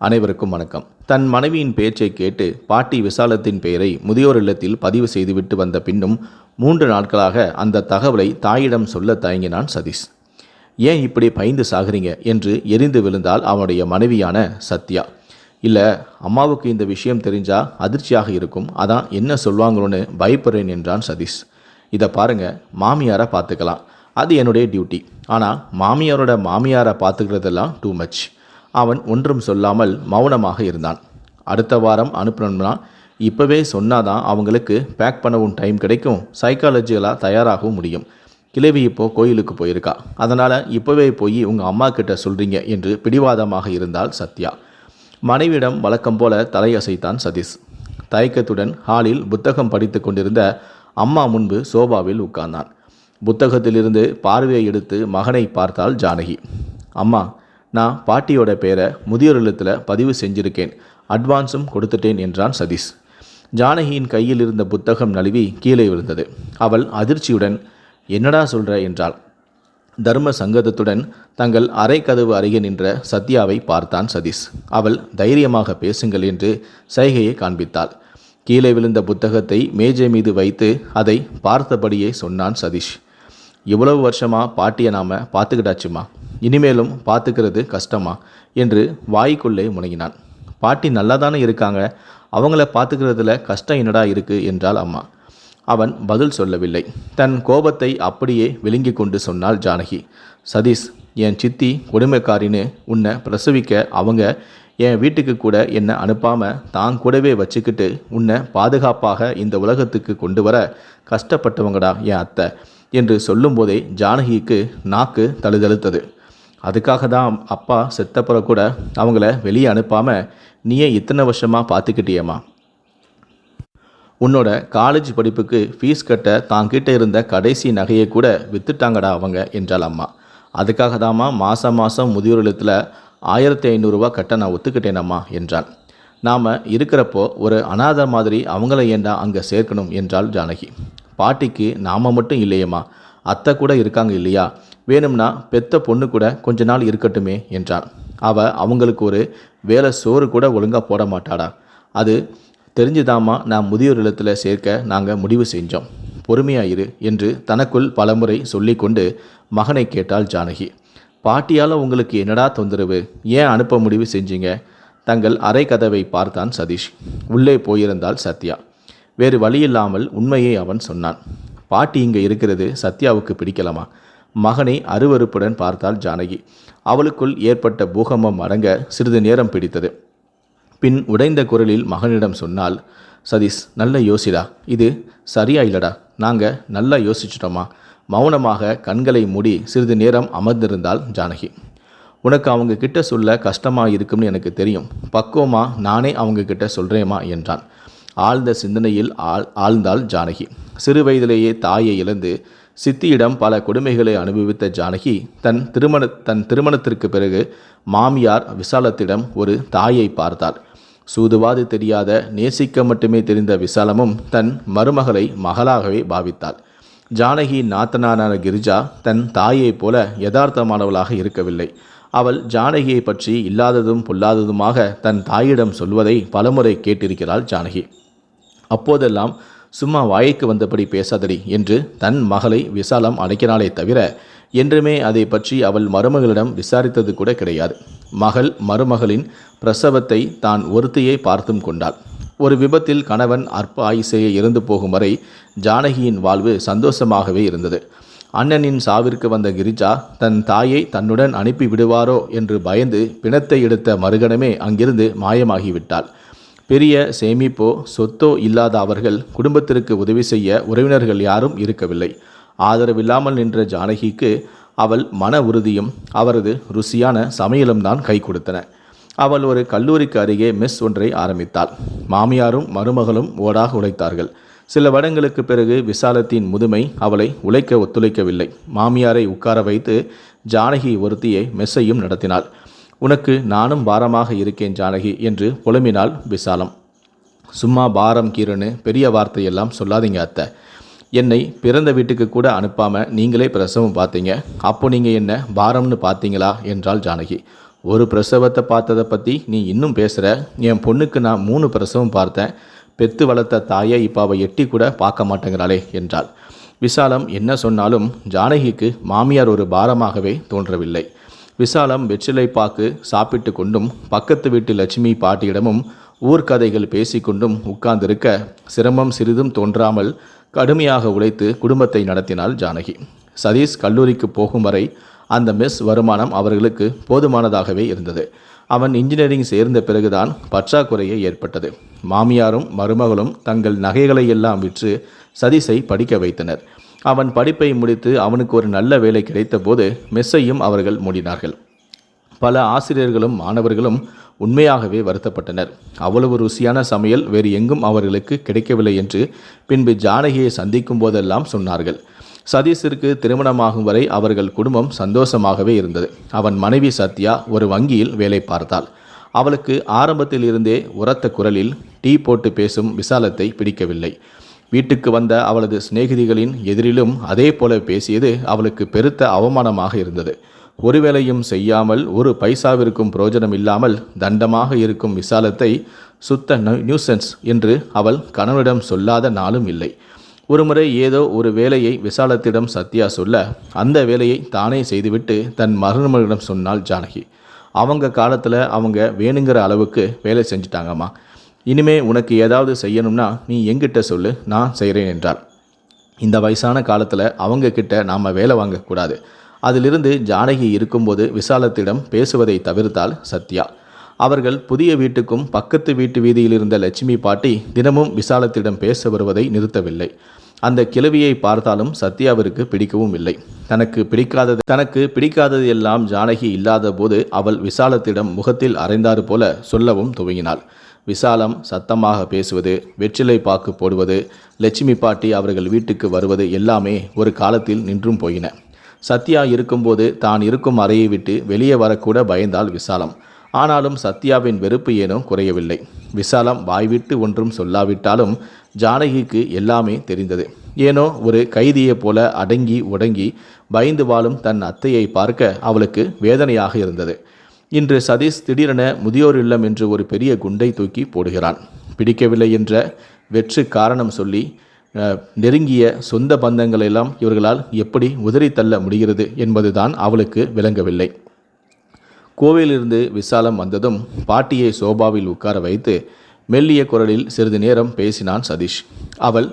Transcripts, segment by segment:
அனைவருக்கும் வணக்கம். தன் மனைவியின் பேச்சை கேட்டு பாட்டி விசாலத்தின் பெயரை முதியோர் இல்லத்தில் பதிவு செய்துவிட்டு வந்த பின்னும் மூன்று நாட்களாக அந்த தகவலை தாயிடம் சொல்ல தயங்கினான் சதீஷ். ஏன் இப்படி பயந்து சாகுறீங்க? என்று எரிந்து விழுந்தால் அவனுடைய மனைவியான சத்யா. இல்லை அம்மாவுக்கு இந்த விஷயம் தெரிஞ்சா அதிர்ச்சியாக இருக்கும். அதான் என்ன சொல்வாங்களோன்னு பயப்படுறேன் என்றான் சதீஷ். இதை பாருங்க மாமியாரை பார்த்துக்கலாம் அது என்னுடைய டியூட்டி. ஆனால் மாமியாரோட மாமியாரை பார்த்துக்கிறதெல்லாம் டூ மச். அவன் ஒன்றும் சொல்லாமல் மௌனமாக இருந்தான். அடுத்த வாரம் அனுப்பணும்னா இப்போவே சொன்னாதான் அவங்களுக்கு பேக் பண்ணவும் டைம் கிடைக்கும் சைக்காலஜிகளாக தயாராகவும் முடியும். கிழவி இப்போ கோயிலுக்கு போயிருக்கா. அதனால் இப்போவே போய் உங்கள் அம்மா கிட்ட சொல்கிறீங்க என்று பிடிவாதமாக இருந்தால் சத்யா. மனைவியிடம் வழக்கம் போல தலையசைத்தான் சதீஷ். தயக்கத்துடன் ஹாலில் புத்தகம் படித்து கொண்டிருந்த அம்மா முன்பு சோபாவில் உட்கார்ந்தான். புத்தகத்திலிருந்து பார்வையை எடுத்து மகனை பார்த்தாள் ஜானகி. அம்மா நான் பாட்டியோட பேரை முதியோர் இல்லத்தில் பதிவு செஞ்சிருக்கேன். அட்வான்ஸும் கொடுத்துட்டேன் என்றான் சதீஷ். ஜானகியின் கையில் இருந்த புத்தகம் நழுவி கீழே விழுந்தது. அவள் அதிர்ச்சியுடன் என்னடா சொல்கிற என்றாள். தர்ம சங்கதத்துடன் தங்கள் அரை கதவு அருகே நின்ற சத்யாவை பார்த்தான் சதீஷ். அவள் தைரியமாக பேசுங்கள் என்று சைகையை காண்பித்தாள். கீழே விழுந்த புத்தகத்தை மேஜை மீது வைத்து அதை பார்த்தபடியே சொன்னான் சதீஷ். இவ்வளவு வருஷமா பாட்டியை நாம பார்த்துக்கிட்டாச்சுமா? இனிமேலும் பார்த்துக்கிறது கஷ்டமா? என்று வாய்க்குள்ளே முணங்கினான் பாட்டி நல்லா தானே இருக்காங்க? அவங்கள பார்த்துக்கிறதுல கஷ்டம் என்னடா இருக்குது என்றாள் அம்மா. அவன் பதில் சொல்லவில்லை. தன் கோபத்தை அப்படியே விழுங்கி கொண்டு சொன்னாள் ஜானகி. சதீஷ் என் சித்தி கொடுமைக்காரின்னு உன்னை பிரசவிக்க அவங்க என் வீட்டுக்கு கூட என்னை அனுப்பாமல் தான் கூடவே வச்சுக்கிட்டு உன்னை பாதுகாப்பாக இந்த உலகத்துக்கு கொண்டு வர கஷ்டப்பட்டவங்கடா என் அத்தை என்று சொல்லும்போதே ஜானகிக்கு நாக்கு தழுதழுத்தது. அதுக்காக தான் அப்பா செத்தப்புற கூட அவங்கள வெளியே அனுப்பாமல் நீயே இத்தனை வருஷமாக பார்த்துக்கிட்டியேம்மா. உன்னோட காலேஜ் படிப்புக்கு ஃபீஸ் கட்ட தாங்கிட்ட இருந்த கடைசி நகையை கூட வித்துட்டாங்கடா அவங்க என்றாள் அம்மா. அதுக்காக தாம்மா மாதம் மாதம் முதியோர் இல்லத்தில் ஆயிரத்தி ஐநூறுரூவா கட்ட நான் ஒத்துக்கிட்டேனம்மா என்றான் நாம் இருக்கிறப்போ ஒரு அனாதை மாதிரி அவங்கள ஏண்டா அங்கே சேர்க்கணும் என்றாள் ஜானகி. பாட்டிக்கு நாம் மட்டும் இல்லையேம்மா. அத்தை கூட இருக்காங்க இல்லையா? வேணும்னா பெத்த பொண்ணு கூட கொஞ்ச நாள் இருக்கட்டுமே என்றாள் அவ அவங்களுக்கு ஒரு வேலை சோறு கூட ஒழுங்காக போட மாட்டாடா. அது தெரிஞ்சுதாம்மா நான் முதியோர் இல்லத்தில் சேர்க்க நாங்கள் முடிவு செஞ்சோம். பொறுமையாயிரு என்று தனக்குள் பலமுறை சொல்லிக்கொண்டு மகனை கேட்டாள் ஜானகி. பாட்டியால் உங்களுக்கு என்னடா தொந்தரவு? ஏன் அனுப்ப முடிவு செஞ்சீங்க? தங்கள் அறை கதவை பார்த்தான் சதீஷ். உள்ளே போயிருந்தாள் சத்யா. வேறு வழியில்லாமல் உண்மையை அவன் சொன்னான். பாட்டி இங்கே இருக்கிறது சத்யாவுக்கு பிடிக்கலாமா? மகனை அருவருப்புடன் பார்த்தாள் ஜானகி. அவளுக்குள் ஏற்பட்ட பூகம்பம் அடங்க சிறிது நேரம் பிடித்தது. பின் உடைந்த குரலில் மகனிடம் சொன்னால் சதீஷ் நல்ல யோசிடா. இது சரியா இல்லடா நாங்கள் நல்லா யோசிச்சிட்டோமா. மௌனமாக கண்களை மூடி சிறிது நேரம் அமர்ந்திருந்தாள் ஜானகி. உனக்கு அவங்க கிட்ட சொல்ல கஷ்டமாக இருக்கும்னு எனக்கு தெரியும். பக்குவமா நானே அவங்க கிட்ட சொல்கிறேம்மா என்றான். ஆழ்ந்த சிந்தனையில் ஆழ் ஆழ்ந்தாள் ஜானகி. சிறு வயதிலேயே தாயை இழந்து சித்தியிடம் பல கொடுமைகளை அனுபவித்த ஜானகி தன் திருமண தன் திருமணத்திற்கு பிறகு மாமியார் விசாலத்திடம் ஒரு தாயை பார்த்தாள். சூதுவாது தெரியாத நேசிக்க மட்டுமே தெரிந்த விசாலமும் தன் மருமகளை மகளாகவே பாவித்தாள். ஜானகி நாத்தனான கிரிஜா தன் தாயைப் போல யதார்த்தமானவளாக இருக்கவில்லை. அவள் ஜானகியை பற்றி இல்லாததும் பொல்லாததுமாக தன் தாயிடம் சொல்வதை பலமுறை கேட்டிருக்கிறாள் ஜானகி. அப்போதெல்லாம் சும்மா வாய்க்கு வந்தபடி பேசாதடி என்று தன் மகளை விசாலம் அழைக்கிறாளே தவிர என்றுமே அதை பற்றி அவள் மருமகளிடம் விசாரித்தது கூட கிடையாது. மகள் மருமகளின் பிரசவத்தை தான் ஒருத்தியை பார்த்தும் கொண்டாள். ஒரு விபத்தில் கணவன் அற்ப ஆயுசையை இறந்து போகும் வரை ஜானகியின் வாழ்வு சந்தோஷமாகவே இருந்தது. அண்ணனின் சாவிற்கு வந்த கிரிஜா தன் தாயை தன்னுடன் அனுப்பி விடுவாரோ என்று பயந்து பிணத்தை எடுத்த மறுகணமே அங்கிருந்து மாயமாகிவிட்டாள். பெரிய சேமிப்போ சொத்தோ இல்லாத அவர்கள் குடும்பத்திற்கு உதவி செய்ய உறவினர்கள் யாரும் இருக்கவில்லை. ஆதரவில்லாமல் நின்ற ஜானகிக்கு அவள் மன உறுதியும் அவரது ருசியான சமையலும் தான் கை கொடுத்தன. அவள் ஒரு கல்லூரிக்கு அருகே மெஸ் ஒன்றை ஆரம்பித்தாள். மாமியாரும் மருமகளும் ஓடாக உழைத்தார்கள். சில வருடங்களுக்கு பிறகு விசாலத்தின் முதுமை அவளை உழைக்க ஒத்துழைக்கவில்லை. மாமியாரை உட்கார வைத்து ஜானகி ஒருத்தியை மெஸ்ஸையும் நடத்தினாள். உனக்கு நானும் பாரமாக இருக்கேன் ஜானகி என்று புலம்பினாள் விசாலம். சும்மா பாரம் கீரனு பெரிய வார்த்தையெல்லாம் சொல்லாதீங்க அத்தை. என்னை பிறந்த வீட்டுக்கு கூட அனுப்பாமல் நீங்களே பிரசவம் பார்த்தீங்க. அப்போ நீங்கள் என்ன பாரம்னு பார்த்தீங்களா? என்றாள் ஜானகி. ஒரு பிரசவத்தை பார்த்ததை பற்றி நீ இன்னும் பேசுகிற என் பொண்ணுக்கு நான் மூணு பிரசவம் பார்த்தேன். பெத்து வளர்த்த தாயை இப்போ அவள் எட்டி கூட பார்க்க மாட்டேங்கிறாளே என்றாள். விசாலம் என்ன சொன்னாலும் ஜானகிக்கு மாமியார் ஒரு பாரமாகவே தோன்றவில்லை. விசாலம் வெற்றிலை பாக்கு சாப்பிட்டு கொண்டும் பக்கத்து வீட்டு லட்சுமி பாட்டியிடமும் ஊர்க்கதைகள் பேசிக்கொண்டும் உட்கார்ந்திருக்க சிரமம் சிறிதும் தோன்றாமல் கடுமையாக உழைத்து குடும்பத்தை நடத்தினாள் ஜானகி. சதீஷ் கல்லூரிக்கு போகும் வரை அந்த மெஸ் வருமானம் அவர்களுக்கு போதுமானதாகவே இருந்தது. அவன் இன்ஜினியரிங் சேர்ந்த பிறகுதான் பற்றாக்குறையே ஏற்பட்டது. மாமியாரும் மருமகளும் தங்கள் நகைகளை எல்லாம் விற்று சதீஷை படிக்க வைத்தனர். அவன் படிப்பை முடித்து அவனுக்கு ஒரு நல்ல வேலை கிடைத்தபோது மெஸ்ஸையும் அவர்கள் மூடினார்கள். பல ஆசிரியர்களும் மாணவர்களும் உண்மையாகவே வருத்தப்பட்டனர். அவ்வளவு ருசியான சமையல் வேறு எங்கும் அவர்களுக்கு கிடைக்கவில்லை என்று பின்பு ஜானகியை சந்திக்கும் போதெல்லாம் சொன்னார்கள். சதீஷிற்கு திருமணமாகும் வரை அவர்கள் குடும்பம் சந்தோஷமாகவே இருந்தது. அவன் மனைவி சத்யா ஒரு வங்கியில் வேலை பார்த்தாள். அவளுக்கு ஆரம்பத்தில் இருந்தே உரத்த குரலில் டீ போட்டு பேசும் விசாலத்தை பிடிக்கவில்லை. வீட்டுக்கு வந்த அவளது சிநேகிதிகளின் எதிரிலும் அதே போல பேசியது அவளுக்கு பெருத்த அவமானமாக இருந்தது. ஒருவேளையும் செய்யாமல் ஒரு பைசாவிற்கும் பிரயோஜனம் இல்லாமல் தண்டமாக இருக்கும் விசாலத்தை சுத்த நியூசன்ஸ் என்று அவள் கணவனிடம் சொல்லாத நாளும் இல்லை. ஒருமுறை ஏதோ ஒரு வேலையை விசாலத்திடம் சத்யா சொல்ல அந்த வேலையை தானே செய்துவிட்டு தன் மருமகளிடம் சொன்னாள் ஜானகி. அவங்க காலத்தில் அவங்க வேணுங்கிற அளவுக்கு வேலை செஞ்சிட்டாங்கம்மா. இனிமே உனக்கு ஏதாவது செய்யணும்னா நீ எங்கிட்ட சொல்லு நான் செய்கிறேன் என்றாள். இந்த வயசான காலத்தில் அவங்க கிட்ட நாம் வேலை வாங்கக்கூடாது அதிலிருந்து ஜானகி இருக்கும்போது விசாலத்திடம் பேசுவதை தவிர்த்தால் சத்யா. அவர்கள் புதிய வீட்டுக்கும் பக்கத்து வீட்டு வீதியில் இருந்த லட்சுமி பாட்டி தினமும் விசாலத்திடம் பேச வருவதை நிறுத்தவில்லை. அந்த கிழவியை பார்த்தாலும் சத்யாவிற்கு பிடிக்கவும் இல்லை. தனக்கு பிடிக்காதது தனக்கு பிடிக்காதது எல்லாம் ஜானகி இல்லாத போது அவள் விசாலத்திடம் முகத்தில் அறைந்தாறு போல சொல்லவும் துவங்கினாள். விசாலம் சத்தமாக பேசுவது வெற்றிலை பாக்கு போடுவது லட்சுமி பாட்டி அவர்கள் வீட்டுக்கு வருவது எல்லாமே ஒரு காலத்தில் நின்றும் போயின. சத்யா இருக்கும்போது தான் இருக்கும் அறையை விட்டு வெளியே வரக்கூட பயந்தாள் விசாலம். ஆனாலும் சத்யாவின் வெறுப்பு ஏனோ குறையவில்லை. விசாலம் வாய்விட்டு ஒன்றும் சொல்லாவிட்டாலும் ஜானகிக்கு எல்லாமே தெரிந்தது. ஏனோ ஒரு கைதியைப் போல அடங்கி உடங்கி பயந்து வாழும் தன் அத்தையை பார்க்க அவளுக்கு வேதனையாக இருந்தது. இன்று சதீஷ் திடீரென முதியோர் இல்லம் என்று ஒரு பெரிய குண்டை தூக்கி போடுகிறான். பிடிக்கவில்லை என்ற வெற்று காரணம் சொல்லி நெருங்கிய சொந்த பந்தங்களெல்லாம் இவர்களால் எப்படி உதறி தள்ள முடிகிறது என்பதுதான் அவளுக்கு விளங்கவில்லை. கோவிலிருந்து விசாலம் வந்ததும் பாட்டியை சோபாவில் உட்கார வைத்து மெல்லிய குரலில் சிறிது நேரம் பேசினான் சதீஷ். அவள்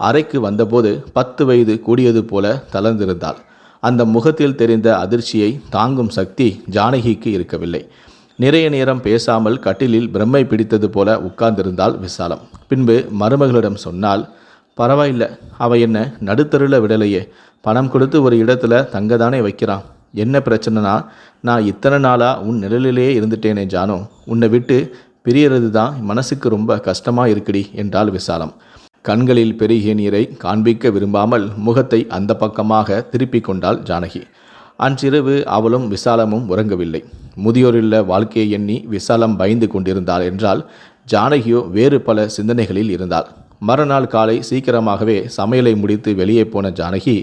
அறைக்கு வந்தபோது பத்து வயது கூடியது போல தளர்ந்திருந்தாள். அந்த முகத்தில் தெரிந்த அதிர்ச்சியை தாங்கும் சக்தி ஜானகிக்கு இருக்கவில்லை. நிறைய நேரம் பேசாமல் கட்டிலில் பிரம்மை பிடித்தது போல உட்கார்ந்திருந்தால் விசாலம். பின்பு மருமகளிடம் சொன்னால் பரவாயில்ல அவ என்ன நடுத்தருள விடலையே. பணம் கொடுத்து ஒரு இடத்துல தங்க தானே வைக்கிறான். என்ன பிரச்சனைனா நான் இத்தனை நாளாக உன் நிழலிலேயே இருந்துட்டேனே ஜானோ. உன்னை விட்டு பிரியறது தான் மனசுக்கு ரொம்ப கஷ்டமாக இருக்குடி என்றாள் விசாலம். கண்களில் பெருகிய நீரை காண்பிக்க விரும்பாமல் முகத்தை அந்த பக்கமாக திருப்பிக் கொண்டாள் ஜானகி. அன்றிரவு அவளும் விசாலமும் உறங்கவில்லை. முதியோரில்ல வாழ்க்கையை எண்ணி விசாலம் பயந்து கொண்டிருந்தாள் என்றால் ஜானகியோ வேறு பல சிந்தனைகளில் இருந்தாள். மறுநாள் காலை சீக்கிரமாகவே சமையலை முடித்து வெளியே போன ஜானகி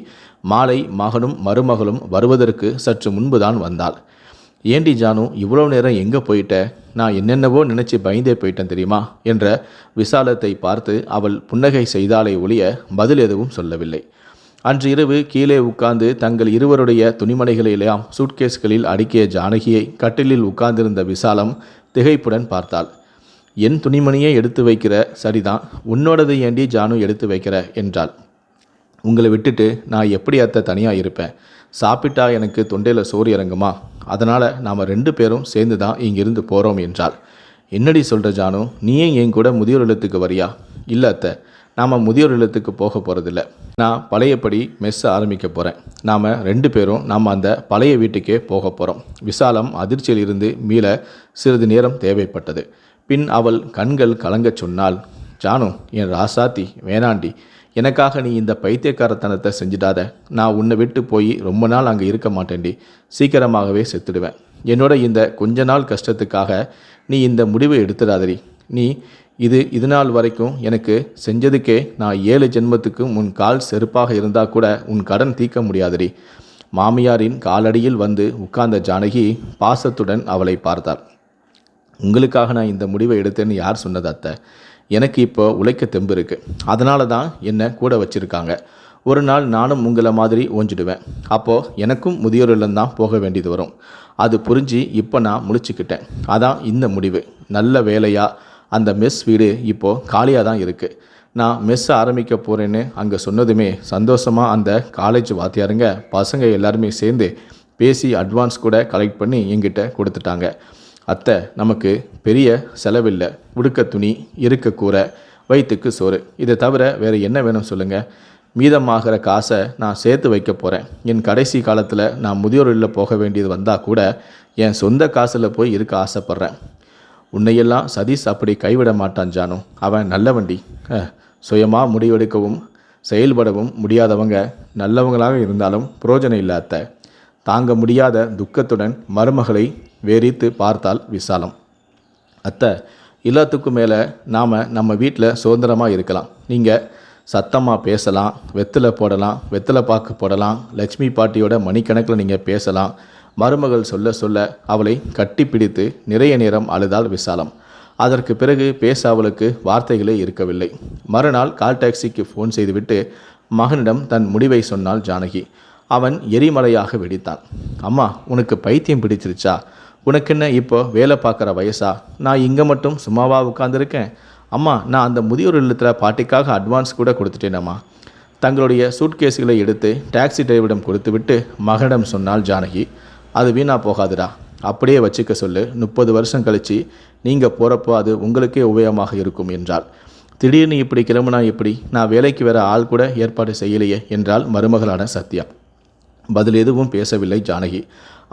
மாலை மகனும் மருமகளும் வருவதற்கு சற்று முன்புதான் வந்தாள். ஏண்டி ஜானு இவ்வளோ நேரம் எங்கே போயிட்ட? நான் என்னென்னவோ நினச்சி பயந்தே போயிட்டேன் தெரியுமா? என்ற விசாலத்தை பார்த்து அவள் புன்னகை செய்தாலே ஒழிய பதில் எதுவும் சொல்லவில்லை. அன்று இரவு கீழே உட்கார்ந்து தங்கள் இருவருடைய துணிமணிகளெல்லாம் சூட்கேஸ்களில் அடுக்கிய ஜானகியை கட்டிலில் உட்கார்ந்திருந்த விசாலம் திகைப்புடன் பார்த்தாள். என் துணிமணியை எடுத்து வைக்கிற சரிதான் உன்னோடது ஏண்டி ஜானு எடுத்து வைக்கிற? என்றாள். உங்களை விட்டுட்டு நான் எப்படி அத்தை தனியாக இருப்பேன்? சாப்பிட்டா எனக்கு தொண்டையில் சோறு இறங்குமா? அதனால் நாம் ரெண்டு பேரும் சேர்ந்து தான் இங்கிருந்து போகிறோம் என்றாள். என்னடி சொல்கிற ஜானு? நீயே என் கூட முதியோர் இல்லத்துக்கு வரியா? இல்லை அத்தை நாம் முதியோர் இல்லத்துக்கு போக போகிறதில்ல நான் பழையபடி மெஸ் ஆரம்பிக்க போகிறேன் நாம் ரெண்டு பேரும் நாம் அந்த பழைய வீட்டுக்கே போக போகிறோம் விசாலம் அதிர்ச்சியில் இருந்து மீள சிறிது நேரம் தேவைப்பட்டது. பின் அவள் கண்கள் கலங்கச் சொன்னால் ஜானு என் ராசாத்தி வேணாண்டி. எனக்காக நீ இந்த பைத்தியக்காரத்தனத்தை செஞ்சிடாத. நான் உன்னை விட்டு போய் ரொம்ப நாள் அங்கே இருக்க மாட்டேன்டி. சீக்கிரமாகவே செத்துடுவேன். என்னோட இந்த கொஞ்ச நாள் கஷ்டத்துக்காக நீ இந்த முடிவை எடுத்துடாதடி. நீ இது இது நாள் வரைக்கும் எனக்கு செஞ்சதுக்கே நான் ஏழு ஜென்மத்துக்கு உன் கால் செருப்பாக இருந்தால் கூட உன் கடன் தீர்க்க முடியாதடி. மாமியாரின் காலடியில் வந்து உட்கார்ந்த ஜானகி பாசத்துடன் அவளை பார்த்தார் உங்களுக்காக நான் இந்த முடிவை எடுத்தேன்னு யார் சொன்னது அத்தை? எனக்கு இப்போ உழைக்க தெம்பு இருக்குது அதனால தான் என்னை கூட வச்சுருக்காங்க. ஒரு நாள் நானும் உங்களை மாதிரி ஓஞ்சிடுவேன். அப்போது எனக்கும் முதியோர் இல்லம்தான் போக வேண்டியது வரும். அது புரிஞ்சு இப்போ நான் முடிச்சுக்கிட்டேன் அதான் இந்த முடிவு. நல்ல வேலையாக அந்த மெஸ் வீடு இப்போது காலியாக தான் இருக்குது நான் மெஸ் ஆரம்பிக்க போகிறேன்னு அங்கே சொன்னதுமே சந்தோஷமாக அந்த காலேஜ் வாத்தியாருங்க பசங்க எல்லாருமே சேர்ந்து பேசி அட்வான்ஸ் கூட கலெக்ட் பண்ணி எங்கிட்ட கொடுத்துட்டாங்க. அத்தை நமக்கு பெரிய செலவில்லை. உடுக்க துணி இருக்க கூரை வயிற்றுக்கு சோறு. இதை தவிர வேறு என்ன வேணும் சொல்லுங்கள் மீதமாகிற காசை நான் சேர்த்து வைக்க போகிறேன் என் கடைசி காலத்தில் நான் முதியோரில் போக வேண்டியது வந்தால் கூட என் சொந்த காசில் போய் இருக்க ஆசைப்பட்றேன். உன்னையெல்லாம் சதீஷ் அப்படி கைவிட மாட்டான் ஜானு. அவன் நல்லவண்டி. சுயமாக முடிவெடுக்கவும் செயல்படவும் முடியாதவங்க நல்லவங்களாக இருந்தாலும் புரோஜனம் இல்லாத அத்தை. தாங்க முடியாத துக்கத்துடன் மருமகளை வெறித்து பார்த்தால் விசாலம். அத்தை எல்லாத்துக்கும் மேலே நாம் நம்ம வீட்டில் சுதந்திரமாக இருக்கலாம். நீங்கள் சத்தமாக பேசலாம் வெத்தலை போடலாம் வெத்தலை பாக்கு போடலாம் லட்சுமி பாட்டியோட மணிக்கணக்கில் நீங்கள் பேசலாம். மருமகள் சொல்ல சொல்ல அவளை கட்டி பிடித்து நிறைய நேரம் அழுதாள் விசாலம். அதற்கு பிறகு பேச அவளுக்கு வார்த்தைகளே இருக்கவில்லை. மறுநாள் கால் டாக்ஸிக்கு ஃபோன் செய்துவிட்டு மகனிடம் தன் முடிவை சொன்னாள் ஜானகி. அவன் எரிமலையாக வெடித்தான். அம்மா உனக்கு பைத்தியம் பிடிச்சிருச்சா? உனக்கென்ன இப்போ வேலை பார்க்குற வயசா? நான் இங்கே மட்டும் சும்மாவா உட்காந்துருக்கேன் அம்மா நான் அந்த முதியோர் இல்லத்தில் பாட்டிக்காக அட்வான்ஸ் கூட கொடுத்துட்டேனம்மா. தங்களுடைய சூட்கேஸுகளை எடுத்து டாக்ஸி டிரைவரிடம் கொடுத்துவிட்டு மகனிடம் சொன்னாள் ஜானகி அது வீணாக போகாதுடா. அப்படியே வச்சுக்க சொல்லு. முப்பது வருஷம் கழித்து நீங்கள் போகிறப்போ அது உங்களுக்கே உபயோகமாக இருக்கும் என்றாள். திடீர்னு இப்படி கிளம்புனா எப்படி? நான் வேலைக்கு வேற ஆள் கூட ஏற்பாடு செய்யலையே என்றால் மருமகளான சத்யா. பதில் எதுவும் பேசவில்லை ஜானகி.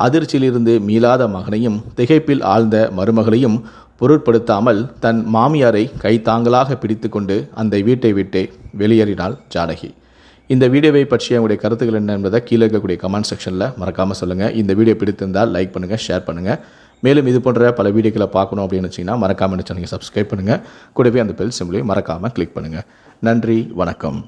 அதிர்ச்சியிலிருந்து மீளாத மகனையும் திகைப்பில் ஆழ்ந்த மருமகளையும் பொருட்படுத்தாமல் தன் மாமியாரை கைத்தாங்கலாக பிடித்துக்கொண்டு அந்த வீட்டை விட்டு வெளியேறினாள் ஜானகி. இந்த வீடியோவை பற்றிய உங்களுடைய கருத்துக்கள் என்ன என்பதை கீழே இருக்கக்கூடிய கமெண்ட் செக்ஷனில் மறக்காமல் சொல்லுங்கள் இந்த வீடியோ பிடித்திருந்தால் லைக் பண்ணுங்கள் ஷேர் பண்ணுங்கள் மேலும் இது போன்ற பல வீடியோக்களை பார்க்கணும் அப்படின்னு வச்சிங்கன்னா மறக்காமல் சேனலை சப்ஸ்கிரைப் பண்ணுங்கள் கூடவே அந்த பெல் சிம்லையும் மறக்காமல் கிளிக் பண்ணுங்கள் நன்றி வணக்கம்.